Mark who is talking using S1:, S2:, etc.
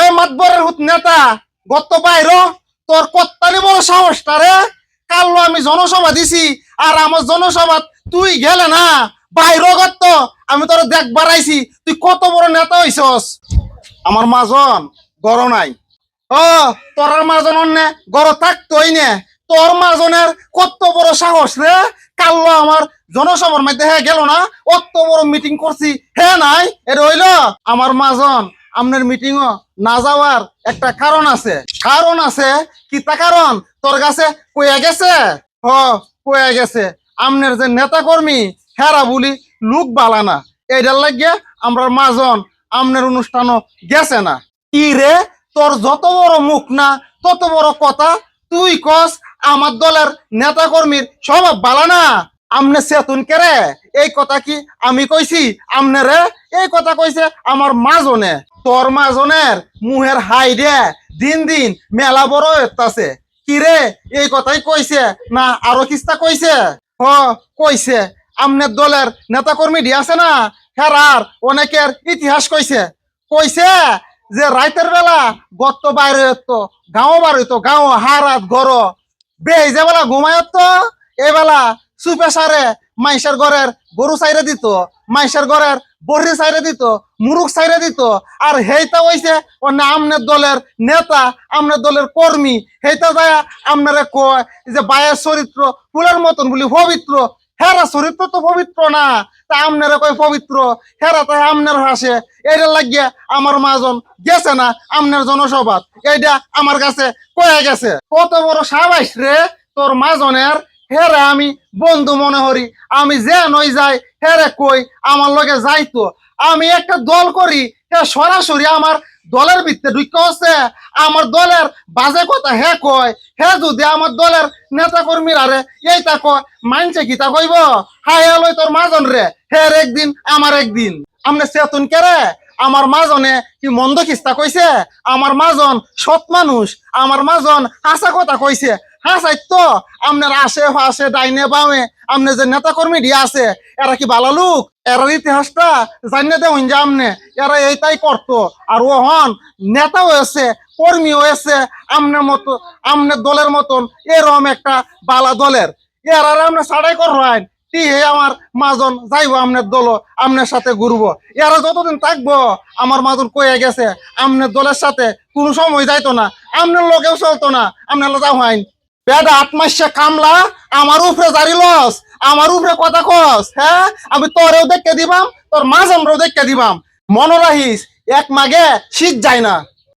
S1: এ মাতবরের হুত নেতা, গত বাইর তোর কত্তানি বড় সাহসটা রে। কাল আমি জনসভা দিছি, আর আমার জনসভা তুই গেলে না। বাইর গত, আমি তোর দেখ বাড়াইছি, তুই কত বড় নেতা হইছস। আমার মাজন গড় নাই। ও, তোর মাজন অন্যে গড় থাকতোই নে। তোর মাজনের কত বড় সাহস রে। কাল্লো আমার জনসভার মধ্যে হ্যাঁ গেল না, অত বড় মিটিং করছি হ্যাঁ নাই এটা হইল আমার মাজন আপনার মিটিং ও না যাওয়ার একটা কারণ আছে। কারণ আছে কি তা কারণ? তোর কাছে কয়ে গেছে? হ, কইয়া গেছে। আমনের যে নেতা কর্মী হেরা বলি লুক বালা না। এইটার লাগিয়ে আমরা মাজন আমনের অনুষ্ঠানও গেছে না। কি রে? তোর যত বড় মুখ না, তত বড় কথা তুই কস আমার দলের নেতা কর্মীর স্বভাব বালা না? আমনে সেতুন কেরে? এই কথা কি আমি কইছি? আমনে রে এই কথা কইছে আমার মাজনে তোর মাজনের মুহের হাই রে দিন দিন মেলা বড় হইতাছে। কি রে, এই কথাই কইছে না আরও কিস্তা কইছে? হ, কইছে। আমনের দলের নেতা কর্মী আছে না? হেরার অনেকের ইতিহাস কইছে। কইছে যে রাইতের বেলা গত্ত বাইরে হতো গাঁও বার হইতো, গাঁও, হারাত গড় বেই যে বেলা ঘুমায়ত এবেলা সুপে সারে মাইসের ঘরের গরু চাইরে দিত। মাইসের ঘরের বড়ি সাইরে দিত, মুরুখ সাইরে দিত। আর হেইতা হইছে অন্য আমনের দলের নেতা, আমনের দলের কর্মী। হেইতা যায় আপনারে কয় যে, বায়ের চরিত্র ফুলের মতন বলি পবিত্র। হেরা চরিত্র তো পবিত্র না। তা আমনেরে কয় পবিত্র। হেরা তাই আমনের হাসে। এইটা লাগিয়ে আমার মাজন গেছে না আমনের জনসভাত। এইটা আমার কাছে কয়ে গেছে, কত বড় সাবাইস রে তোর মাজনের হেরে আমি বন্ধু মনে করি, আমি যে নই যাই, হেরে কই? আমার লগে যাইতো আমি একটা দল করি, হে সরাসরি আমার দলের ভিত্তে ঢুকে আছে। আমার দলের বাজে কথা হে কয়, হে যদি আমার দলের নেতা কর্মীরা রে এইটা কয়, মানছে কি তা কইব? হাই লই তোর মাজন রে হের একদিন, আমার একদিন। আমনে চেতন কে রে? আমার মাজনে কি মন্দ খিস্তা কইছে? আমার মাজন সৎ মানুষ, আমার মাজন আশা কথা কইছে। হাসাই তো। আপনার আশে পাশে ডাইনে বামে। আপনি যে নেতা কর্মী দিয়ে আছে, এরা কি ভালো লোক? এরার ইতিহাসটা জানিয়ে দেবেন যে আমনে এরা এইটাই করতো। আর ও হন নেতা হয়েছে কর্মী হয়েছে আমনের মতো আমনের দলের মতন এরম একটা বালা দলের। এরা আপনি ছাড়াই করবেন হে আমার মাজন, যাইব আমনের দল আমনের সাথে ঘুরবো। এরা যতদিন থাকব, আমার মাজন কয়ে গেছে আমনের দলের সাথে কোনো সময় যাইতো না আমনের লোকেও চলতো না আমনের যাও হয়নি পেট আট মাসে কামলা, আমার উপরে জারি লস, আমার উপরে কথা কস হ্যাঁ? আমি তোরেও দেখতে দিবাম, তোর মাঝ আমরাও দেখতে দিবাম। মনে রাখিস, এক মাগে শীত যায় না।